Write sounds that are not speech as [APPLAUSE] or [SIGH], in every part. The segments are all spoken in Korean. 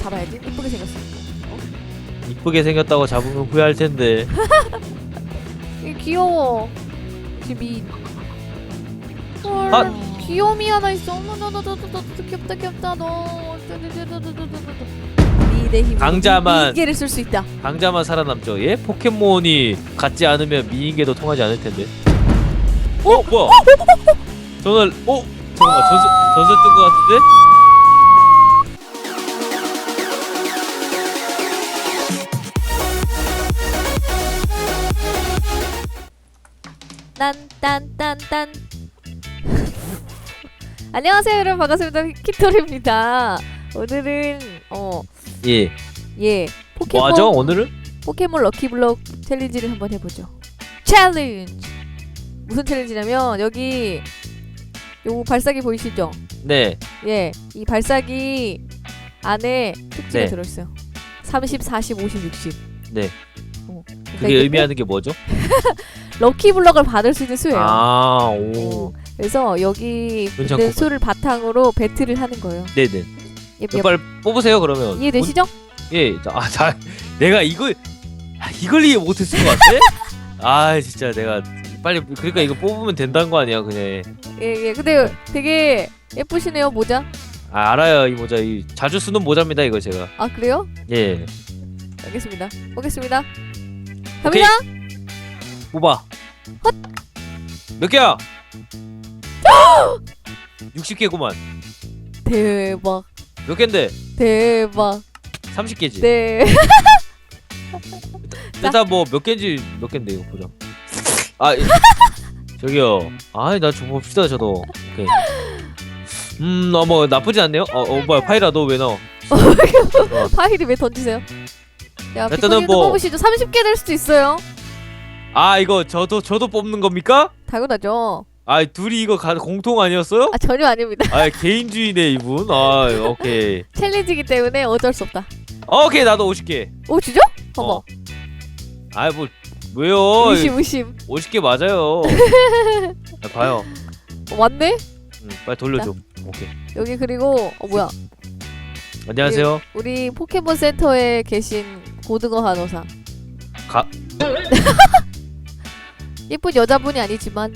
잡아야지. 이쁘게 생겼으니까. 이쁘게 생겼다고 잡으면 후회할 텐데. 이 귀여워. 집이. 헐. 아. 귀요미 하나 있어. 어머 너너너너 귀엽다 귀엽다 너. 니내 힘. 강자만. 미개를 쓸 수 있다. 강자만 살아남죠. 예? 포켓몬이 같지 않으면 미인계도 통하지 않을 텐데. 어, 뭐야? 저는 어, 잠깐만 전설 전설 뜬것 같은데? 딴딴딴딴. [LAUGHS] 안녕하세요 여러분 반갑습니다 키토리입니다. 오늘은 어 예. 예 포켓몬 뭐하죠 오늘은? 포켓몬 럭키블럭 챌린지를 한번 해보죠. 챌린지 무슨 챌린지냐면 여기 요 발사기 보이시죠? 네. 예, 이 발사기 안에 특징이 네. 들어있어요. 30, 40, 50, 60. 네. 어, 그러니까 그게 이게 의미하는 게 뭐죠? [LAUGHS] 럭키 블럭을 받을 수 있는 수예요. 아, 어, 오. 그래서 여기. 있는 수를 바탕으로 배틀을 하는 거예요. 네네. 예, 예, 빨리 뽑으세요 그러면. 이해되시죠? 본- 예. 자, 아, 자, 내가 이걸 아, 이걸 이해 못했을 것 같아? [LAUGHS] 아, 진짜 내가 빨리 그러니까 이거 뽑으면 된다는 거 아니야 그냥. 예, 예. 근데 되게 예쁘시네요, 모자. 아, 알아요 이 모자 이 자주 쓰는 모자입니다 이거 제가. 아, 그래요? 예. 알겠습니다. 보겠습니다. 갑니다. 뽑아. 몇 개야? 60개구만. 대박. 몇 개인데? 대박. 30개지. 네. [LAUGHS] 일단 뭐 몇 개인지 몇 개인데 이거 보자. 아 이- 저기요. 아이 나좀 봅시다 저도. 오케이. 음, 어, 뭐 나쁘지 않네요. 어, 어 뭐야 파이라 너 왜 나와? 어, [LAUGHS] 파일이 왜 던지세요? 야, 일단은 비코님도 뭐- 뽑으시죠. 30개 될 수도 있어요. 아 이거 저도 저도 뽑는 겁니까? 당연하죠. 아 둘이 이거 가, 공통 아니었어요? 아, 전혀 아닙니다. 아 개인주의네 이분. 아 오케이. [LAUGHS] 챌린지기 때문에 어쩔 수 없다. 오케이 나도 50개. 오, 주죠? 어머. 어. 아뭐 왜요? 의심, 의심. 50개 맞아요. [LAUGHS] 아, 봐요. 어, 맞네? 음, 빨리 돌려줘. 오케이. 여기 그리고 어 뭐야? 안녕하세요. 우리 포켓몬 센터에 계신 고등어 한호사. 가- [LAUGHS] 예쁜 여자분이 아니지만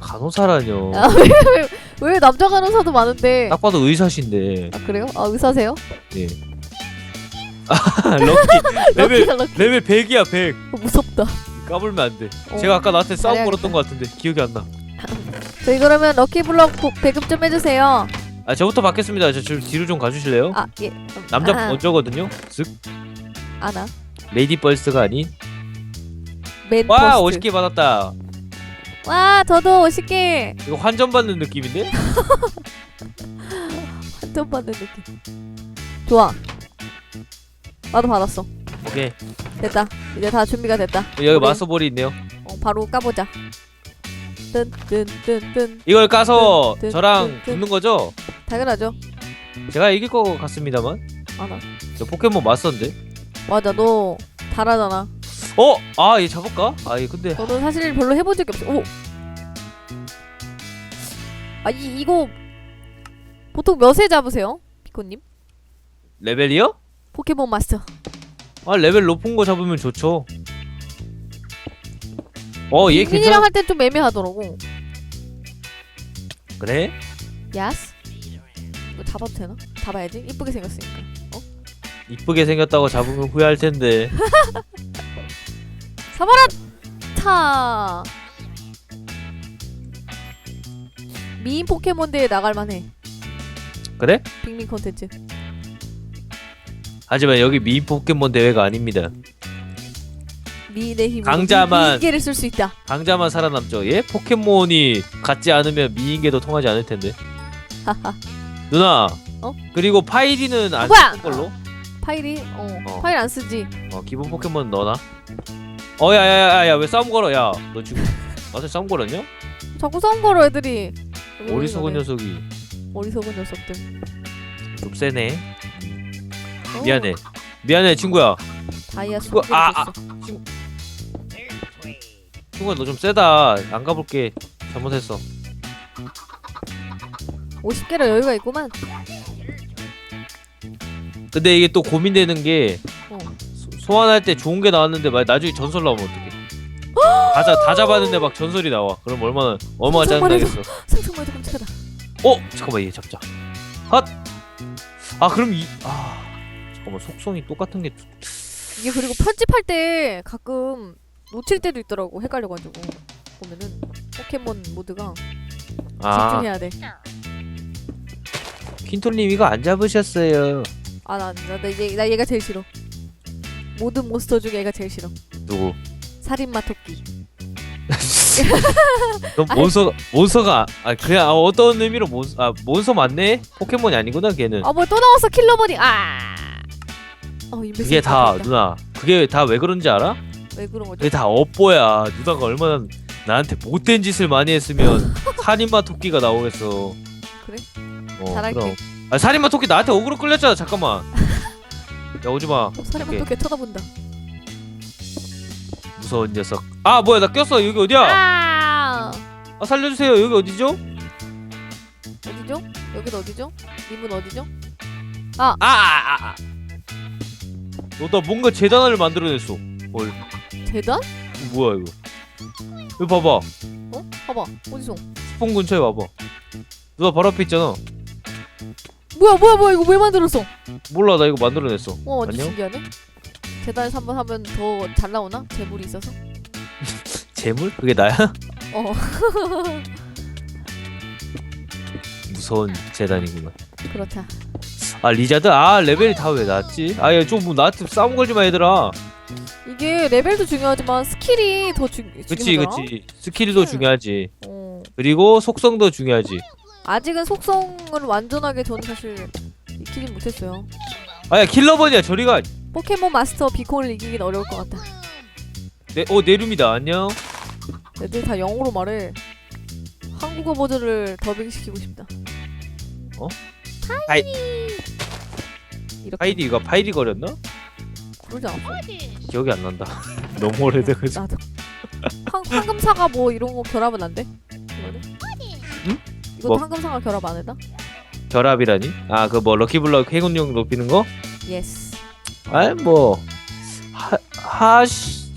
간호사라뇨. 아, [LAUGHS] 왜, 왜 남자 간호사도 많은데? 딱 봐도 의사신데. 아 그래요? 아 의사세요? 예. 아, [LAUGHS] 럭키 레벨 [LAUGHS] 럭키다 럭키. 레벨 100이야 100. 어, 무섭다. 까불면 안 돼. 어, 제가 아까 나한테 싸움. 걸었던 것 같은데 기억이 안 나. 저희 그러면 럭키블럭 보- 배급 좀 해주세요. 아 저부터 받겠습니다. 저, 저 뒤로 좀 가주실래요? 아 예. 남자 아, 먼저거든요. 쓱 아나. 레이디 벌스가 아닌. 맨와 포스트. 50개 받았다. 와 저도 50개 이거 환전 받는 느낌인데? [LAUGHS] 한점 받는 느낌. 좋아. 나도 받았어. 오케이 됐다. 이제 다 준비가 됐다. 여기 우리- 마스볼이 있네요. 어, 바로 까보자. 뜬뜬뜬뜬. 이걸 까서 뜬, 뜬, 저랑 뜬, 뜬. 붙는 거죠? 당연하죠. 제가 이길 것 같습니다만. 아나. 저 포켓몬 마스터인데. 맞아 너 잘하잖아. 어? 아, 얘 잡을까? 아, 얘 근데 저는 사실 별로 해본 적이 없어. 오. 아 이 이거 보통 몇에 잡으세요, 피코님? 레벨이요? 포켓몬 마스터. 아, 레벨 높은 거 잡으면 좋죠. 어, 얘 괜찮. 할때좀 애매하더라고. 그래? 야스. 이거 잡아도 되나? 잡아야지. 이쁘게 생겼으니까. 어? 이쁘게 생겼다고 잡으면 후회할 텐데. [LAUGHS] 잡아라. 타. 미인 포켓몬 대회 나갈 만해. 그래? 빅민 컨텐츠. 하지만 여기 미인 포켓몬 대회가 아닙니다. 미인의 힘으로 강자만. 미개를 쓸 수 있다. 강자만 살아남죠. 예? 포켓몬이 같지 않으면 미인계도 통하지 않을 텐데. 하하. 누나. 어? 그리고 파이리는 안 뭐야? 쓰는 걸로. 파일이 어, 어. 파일 안 쓰지. 어, 기본 포켓몬 넣어놔. 어, 야, 야, 야, 야, 왜 싸움 걸어? 야, 너 지금 나한테 싸움 걸었냐? 자꾸 싸움 걸어 애들이. 어리석은 왜 녀석이. 어리석은 녀석들. 좀 세네. 어, 미안해. 미안해, 친구야. 다이아 그거- 손 아, 아, 친구야, 너 좀 세다. 안 가볼게. 잘못했어. 50개라 여유가 있구만. 근데 이게 또 고민되는 게 어. 소, 소환할 때 좋은 게 나왔는데 만약 나중에 전설 나오면 어떡해 다, 잡, 다 잡았는데 막 전설이 나와 그럼 얼마나 얼마나 상상만 짜증나겠어 상상만 해도 끔찍하다. 어 잠깐만 얘 잡자 핫아 그럼 이아 잠깐만 속성이 똑같은 게 두- 이게 그리고 편집할 때 가끔 놓칠 때도 있더라고. 헷갈려가지고 보면은 포켓몬 모드가 아 집중해야 돼. 퀸톨님 이거 안 잡으셨어요 아나 나, 나, 얘, 나 얘가 제일 싫어. 모든 몬스터 중에 얘가 제일 싫어. 누구 살인마 토끼. [LAUGHS] 그럼 아니. 몬스터 몬스터가 아 그냥 아, 어떤 의미로 몬스 아 몬스터 맞네 포켓몬이 아니구나 걔는 아뭐또 나왔어 킬러버니. 아. 어 인베스. 그게 다 누나 그게 다 왜 그런지 알아? 왜 그런 거죠? 그게 다 업보야 누나가 얼마나 나한테 못된 짓을 많이 했으면 [LAUGHS] 살인마 토끼가 나오겠어 그래? 어 잘할게. 그럼 아 살인마 토끼 나한테 어그로 끌렸잖아 잠깐만 야 오지마 어, 오케이. 토끼 쳐다본다. 무서운 녀석 아 뭐야 나 꼈어 여기 어디야 아. 아 살려주세요 여기 어디죠? 어디죠? 여긴 어디죠? 님은 어디죠? 아아아 아, 아. 너나 뭔가 재단을 만들어냈어 뭘 재단? 이거 뭐야 이거 이거 봐봐 어? 봐봐 어디서? 스폰 근처에 와봐 누나 바로 앞에 있잖아 뭐야 뭐야 뭐야 이거 왜 만들었어? 몰라 나 이거 만들어냈어 어 완전 안녕? 신기하네. 재단에서 한번 하면 더 잘 나오나? 재물이 있어서? [LAUGHS] 재물? 그게 나야? 어 [LAUGHS] 무서운 재단이구나 그렇다. 아 리자드? 아 레벨이 다 왜 낮지? 아얘좀뭐 나한테 싸움 걸지 마 얘들아 이게 레벨도 중요하지만 스킬이 더 중, 그치 중요하더라. 그치 스킬도 음. 중요하지 어 그리고 속성도 중요하지 아직은 속성을 완전하게 저는 사실 익히진 못했어요. 아야 킬러번이야 저리가 포켓몬 마스터 비콘을 이기긴 어려울 것 같다. 내, 어 내룸이다 안녕 애들 다 영어로 말해. 한국어 버전을 더빙시키고 싶다. 파이 이렇게 파이디가 파이디 거렸나? 그러지 않았어? 기억이 안 난다 [LAUGHS] 너무 오래돼가지고. 황, 황금사과 뭐 이런 거 결합은 안 돼? 이거는? 응? 이것도 뭐? 황금사과 결합 안 해다? 결합이라니? 아 그 뭐 럭키블럭 행운력 높이는 거? 예스. 아이 뭐 하, 하시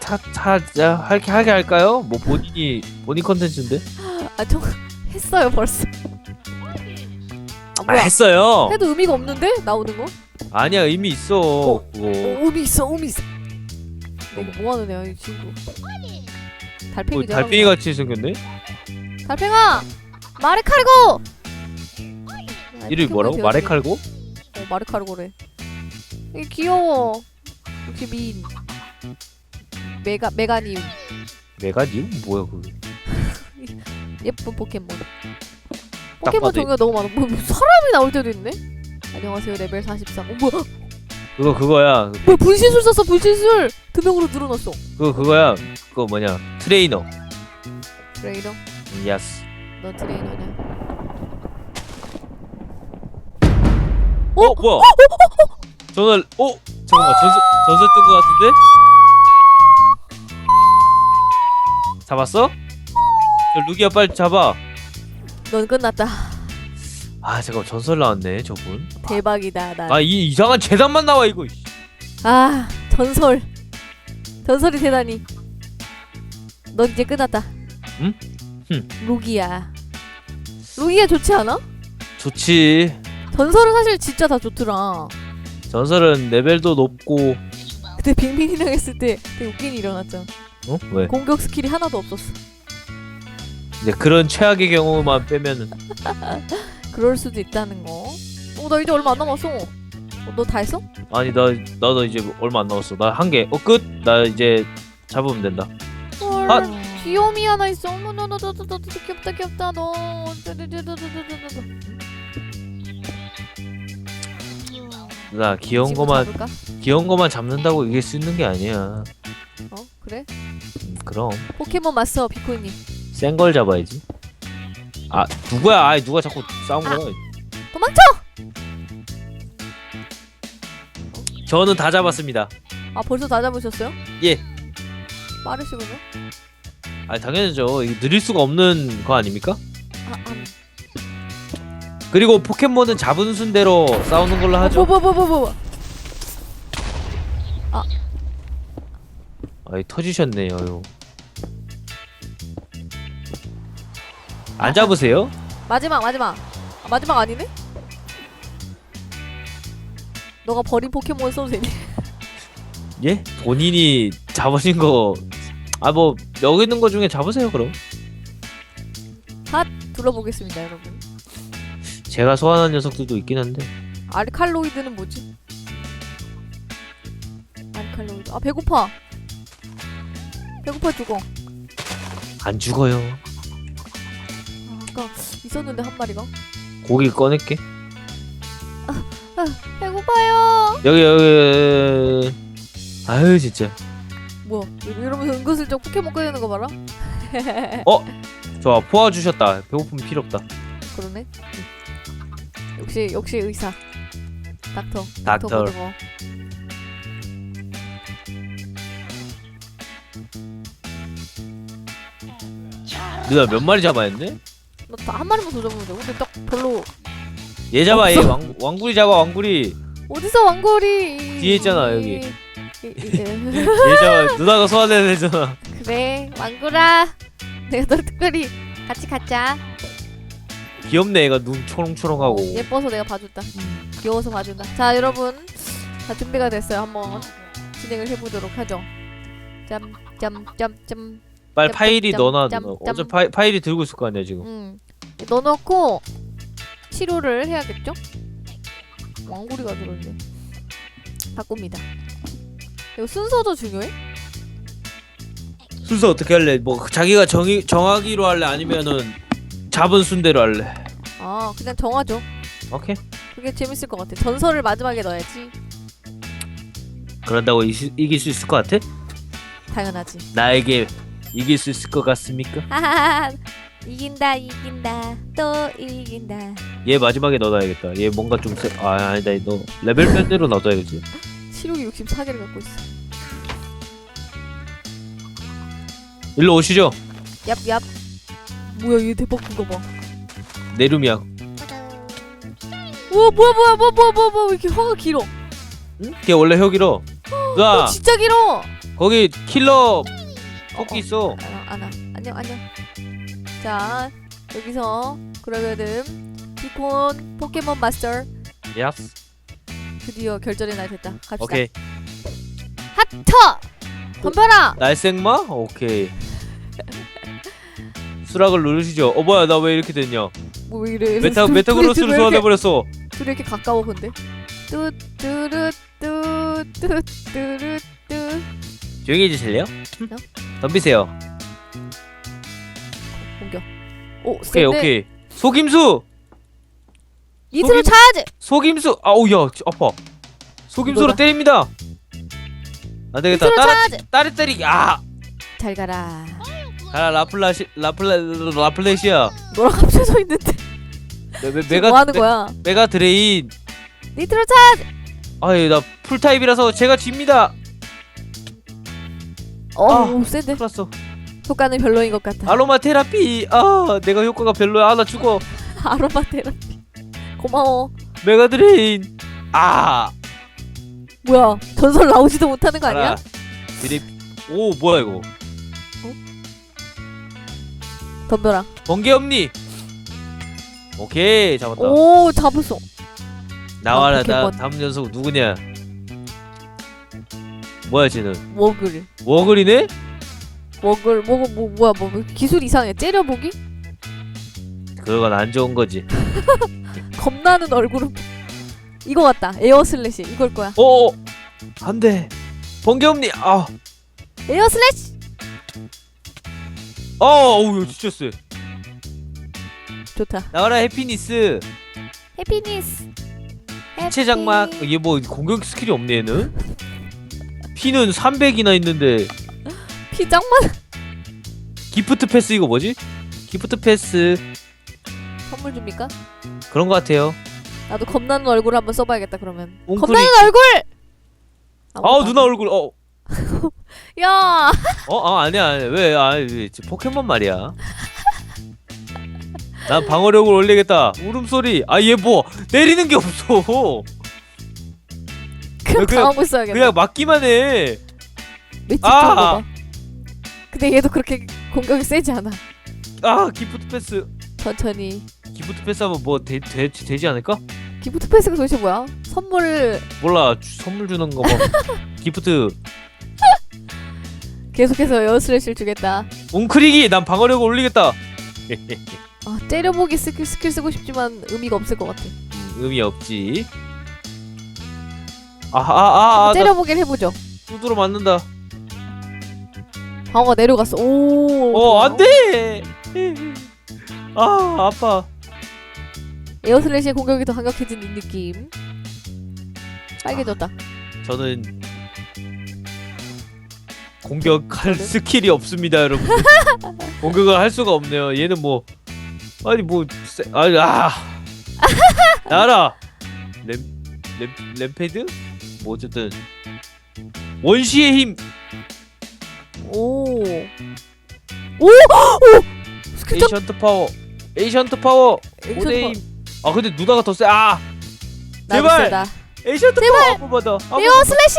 타 타자 할게 하게 할까요? 뭐 본인이 본인 컨텐츠인데 [GASPS] 아, 저 [LAUGHS] 했어요 벌써. 아, 아 뭐야? 했어요 해도 의미가 없는데 나오는 거? 아니야 의미 있어 어, 그거 어, 의미 있어, 의미 있어. 이거 뭐 하는 애야 이 친구? 달팽이 어, 달팽이 같이 생겼네 달팽아, 마레카르고. 이름이 뭐라고? 마레칼고? 어 마레카르고래. 이 귀여워. 역시 미인. 메가 메가니움 메가니움? 뭐야 그게 [LAUGHS] 예쁜 포켓몬. 딱 포켓몬 봐도 종류가 너무 많아. 뭐, 뭐 사람이 나올 때도 있네. 안녕하세요 레벨 43. 어 뭐야? 그거 그거야 뭐야 분신술 썼어 분신술 두 명으로 늘어났어. 그거 그거야 그거 뭐냐 트레이너 트레이너, 야스 넌 트레이너냐? 어, 뭐야 전화 어 잠깐만 전설 전설 뜬거 같은데 잡았어? 저 루기야 빨리 잡아 넌 끝났다. 아 잠깐 전설 나왔네 저분 대박이다 나. 아 이 이상한 재단만 나와 이거 씨. 아 전설 전설이 되다니 넌 이제 끝났다 응? 흠. 로기야 로기야 좋지 않아? 좋지 전설은 사실 진짜 다 좋더라 전설은 레벨도 높고 그때 빅민이랑 했을 때 되게 웃긴 일이 일어났잖아 어? 왜? 공격 스킬이 하나도 없었어 이제 그런 최악의 경우만 빼면은 [LAUGHS] 그럴 수도 있다는 거 어, 나 이제 얼마 안 남았어 어, 너 다 했어? 아니 나 나도 이제 얼마 안 남았어 나 한 개 어 끝? 나 이제 잡으면 된다 헐 아! 귀요미 하나 있어 어머 너너너너 귀엽다 귀엽다 너 나 귀여운 친구 거만 잡을까? 귀여운 거만 잡는다고 이길 수 있는 게 아니야 어 그래? 음, 그럼 포켓몬 마스터 비코님 센 걸 잡아야지 아 누구야 아 누가 자꾸 싸운 거야 도망쳐! 저는 다 잡았습니다 아 벌써 다 잡으셨어요? 예. 빠르시군요 아 당연하죠 이게 느릴 수가 없는 거 아닙니까? 아, 아. 그리고 포켓몬은 잡은 순대로 싸우는 걸로 하죠. 뭐뭐뭐뭐 뭐. 아이 터지셨네요. 요. 안 잡으세요? 마지막 마지막. 아, 마지막 아니네? 너가 버린 포켓몬 되니? 예? 본인이 잡으신 거. 아 뭐 여기 있는 거 중에 잡으세요 그럼. 둘러보겠습니다, 여러분. 제가 소환한 녀석들도 있긴 한데. 알칼로이드는 뭐지? 알칼로이드. 아 배고파. 배고파 죽어. 안 죽어요. 아, 아까 있었는데 한 마리가. 고기 꺼낼게. 배고파요. 여기 여기. 아유 진짜. 이러- 이러면서 은근슬쩍 포켓몬 꺼내는 거 봐라. [LAUGHS] 좋아 포화 주셨다. 배고픔 필요 없다. 그러네. 역시 역시 의사. 닥터. 닥터. 보는 누나 몇 마리 잡아야 했네? 너한 마리만 더 잡으면 돼. 근데 딱 별로 얘 잡아 얘 왕, 왕구리 잡아 왕구리. 어디서 왕거리 뒤에 있잖아, 여기. 이- 이- 이- 얘 잡아 누나가 소환해야 되잖아. 그래 왕구라. 내가 널 특별히 같이 갖자. 귀엽네 얘가 눈 초롱초롱하고. 어, 예뻐서 내가 봐준다. 음. 귀여워서 봐준다. 자 여러분, 자 준비가 됐어요. 한번 진행을 해보도록 하죠. 짬짬짬짬. 빨리 짬, 파일이 짬, 넣어놔 짬, 누나. 짬. 어제 파이, 파일이 들고 있을 거 아니야 지금. 음. 넣어놓고 치료를 해야겠죠? 왕구리가 들어있네. 바꿉니다. 이거 순서도 중요해? 순서 어떻게 할래? 뭐 자기가 정이 정하기로 할래 아니면은 잡은 순대로 할래? 아 그냥 정하죠. 오케이. 그게 재밌을 것 같아. 전설을 마지막에 넣어야지. 그런다고 이, 이길 수 있을 것 같아? 당연하지. 나에게 이길 수 있을 것 같습니까? 하하하. [LAUGHS] 이긴다 이긴다 또 이긴다. 얘 마지막에 넣어놔야겠다. 얘 뭔가 좀 세... 아 아니다 너 레벨별대로 넣어줘야지. 치료기 64개를 갖고 있어. 일로 오시죠. 얍얍. 뭐야 얘 대박 그거 봐. 내룸이야. 우와 뭐야 뭐야 뭐야 뭐야 뭐야 뭐야 왜 이렇게 화가 길어? 응? 걔 원래 혁이로. 어, 누나 진짜 길어. 거기 킬러 어, 토끼 어. 있어. 안아 안아 안녕 안녕. 자 여기서 그러면은 비콘 포켓몬 마스터 야스. 드디어 결전의 날 됐다. 갑시다. 오케이. 핫터 덤벼라. 날생마? 오케이. 수락을 누르시죠. 어 뭐야 나 왜 이렇게 됐냐? 뭐왜 이래? 메타 [LAUGHS] 둘- 메타그로스를 둘이 왜 이렇게- 소환해버렸어. 둘이 이렇게 가까워 근데. 뚜뚜루뚜뚜뚜뚜뚜. 조용히 해주실래요? 어? 덤비세요. 공격. 오 오케이. 오케이. 속임수. 니트로 속임- 차야지. 속임수. 아우 야 지- 아파. 속임수로 이거다. 때립니다. 안 되겠다. 따라 차야지. 따라 때리기. 아. 잘 가라. 가라 라플라시 라플라 라플레시아. 너랑 합쳐져 있는데 메, 메, 지금 메가 뭐 하는 메- 거야? 메가 드레인. 니트로 차. 아예 나 풀타입이라서 제가 집니다. 어, 아. 오, 센데. 풀었어. 효과는 별로인 것 같아. 아로마 테라피. 아 내가 효과가 별로야. 아 나 죽어. [LAUGHS] 아로마 테라피. 고마워. 메가 드레인. 아. 뭐야? 전설 나오지도 못하는 거 아니야? 드레. 오 뭐야 이거. 덤벼라. 번개 엄니. 오케이 잡았다. 오, 잡았어. 나와라 아, 나 포켓몬. 다음 녀석 누구냐? 뭐야 쟤는? 워글. 워글이네? 워글. 뭐, 뭐, 뭐야? 뭐, 뭐, 기술 이상해. 째려보기? 그건 안 좋은 거지. [LAUGHS] 겁나는 얼굴은 이거 같다. 에어 슬래시. 이걸 거야. 어, 안돼. 번개 엄니. 아, 에어 슬래시. 어, 어우 진짜 쎄. 좋다. 나와라 해피니스. 해피니스. 체 장막. 얘 뭐 공격 스킬이 없네 얘는. 피는 300이나 있는데 피장만 기프트 패스 이거 뭐지? 기프트 패스 선물 줍니까? 그런 거 같아요. 나도 겁나는 얼굴 한번 써봐야겠다. 그러면. 웅크리- 겁나는 얼굴. 아 누나 얼굴. 어, [LAUGHS] 야. 어, 아 아니야, 아니야. 왜? 아, 왜? 저 포켓몬 말이야. 난 방어력을 올리겠다. 울음소리. 아 얘 뭐 내리는 게 없어. [LAUGHS] 그럼 그냥- 당하고 있어야겠네. 그냥 맞기만 해. 아! 근데 얘도 그렇게 공격이 세지 않아. 아 기프트 패스. 천천히. 기프트 패스하면 뭐 되, 되, 되지 않을까? 기프트 패스가 도대체 뭐야? 선물을 몰라 주- 선물 주는 거 뭐. [LAUGHS] 기프트. 계속해서 에어슬래시를 주겠다. 웅크리기. 난 방어력을 올리겠다. [LAUGHS] 아 때려보기 스킬, 스킬 쓰고 싶지만 의미가 없을 것 같아. 음, 의미 없지. 아아아 아, 나 때려보기를 해보죠. 두드러 맞는다. 방어가 내려갔어. 오. 어 안돼. [LAUGHS] 아 아파. 에어슬래시의 공격이 더 강력해진 이 느낌. 빨개졌다. 저는 공격할 스킬이 없습니다, 여러분. [LAUGHS] 공격을 할 수가 없네요. 얘는 뭐 아니 뭐 세- 아니 아 [LAUGHS] 나라 램, 램 램페드 뭐 어쨌든 원시의 힘 오. 오! [GASPS] 오! 점 에이션트 파워 에이션트 파워 액션 오데임 아 근데 누나가 더 세 아 나도 제발! 세다. 에이션트 파워 한 번만 더한 번- 에어 슬래시!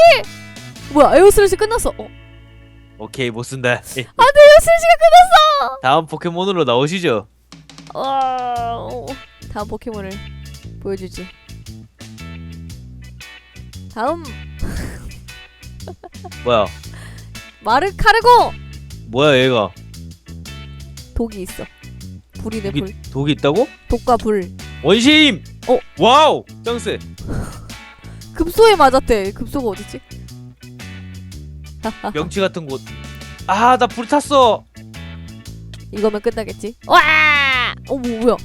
뭐야 에어 슬래시 끝났어. 어. 오케이 못 쓴다 안돼 에어 슬래시가 다음 포켓몬으로 나오시죠 끝났어. 와. 어. 다음 포켓몬을 보여주지. 다음 [LAUGHS] 뭐야 마르카르고 뭐야 얘가 독이 있어. 불이네 불. 독이, 독이 있다고? 독과 불. 힘 어. 와우 짱세 급소에 맞았대. 급소가 어딨지? [LAUGHS] 명치 같은 곳. 아, 나 불 탔어. 이거면 끝나겠지. 와! 어 뭐, 뭐야?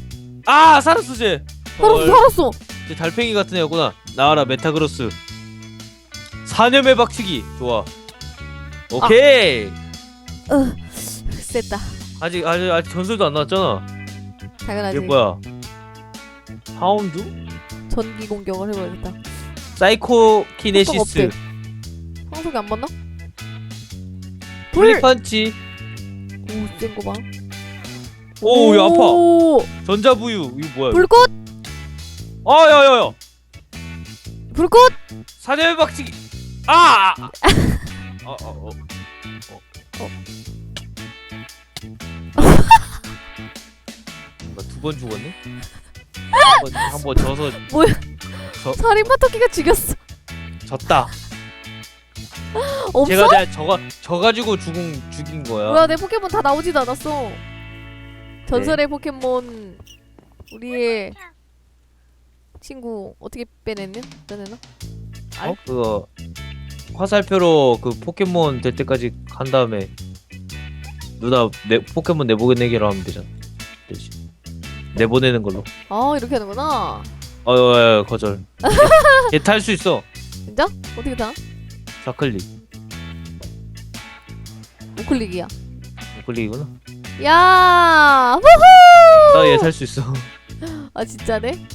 아, 살았어, 쟤. 살았어 헐, 살았어. 쟤 달팽이 같은 애구나. 나와라, 메타그로스. 사념의 박치기. 좋아. 오케이. 셌다. 아 직, 아직, 아직 전설도 안 나왔잖아. 당연하지. 얘 뭐야? 하운드? 전기 공격을 해봐야겠다. 사이코 키네시스. 황속이 안 맞나? 불! 플리펀치. 오, 센거 봐. 오, 야, 아파. 오, 전자부유. 이거 뭐야? 이거? 불꽃! 아, 야, 야, 야. 불꽃! 사념의 박치기. 아! 아, 아. [LAUGHS] 어, 어, 어. 어. 두번 죽었네? 한번 져서 살인마 토끼가 죽였어. 졌다. 없어? 제가 내가 저가 져가지고 죽은 죽인 거야. 뭐야, 내 포켓몬 다 나오지도 않았어. 네. 전설의 포켓몬 우리의 친구 어떻게 빼냈냐? 빼내나? 어? 그거 화살표로 그 포켓몬 될 때까지 간 다음에 누나 내 포켓몬 내보내기로 하면 되잖아. 내보내는 걸로. 아, 이렇게 하는구나. 어, 어, 어 거절. [LAUGHS] 얘 탈 수 있어. 진짜? 어떻게 다? 좌클릭. 우클릭이야. 우클릭이구나. 야! 후후! 나 얘 탈 수 있어. 아 진짜네?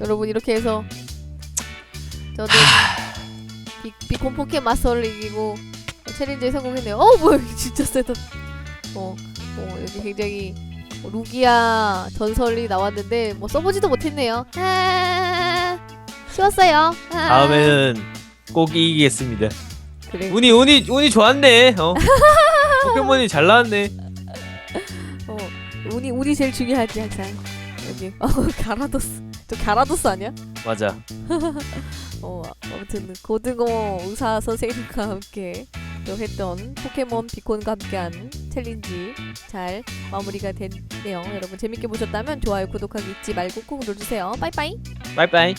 여러분 이렇게 해서 저는 비, 비콘 포켓 마스터를 이기고 챌린저에 성공했네요. 어 뭐야 이게 진짜 세다. 어, 어 여기 굉장히 루기아 전설이 나왔는데 뭐 써보지도 못했네요. 아, 쉬웠어요. 아. 다음에는 꼭 이기겠습니다. 그래. 운이 운이 운이 좋았네. 어. [LAUGHS] 포켓몬이 잘 나왔네. 어 운이 운이 제일 중요하지 항상. 여기 어 가라도스. 저 가라도스 아니야? 맞아. [LAUGHS] 어 아무튼 고등어 의사 선생님과 함께 또 했던 포켓몬 비콘과 함께한 챌린지 잘 마무리가 됐네요. 여러분 재밌게 보셨다면 좋아요 구독하기 잊지 말고 꾹 눌러주세요. 빠이빠이. 빠이빠이.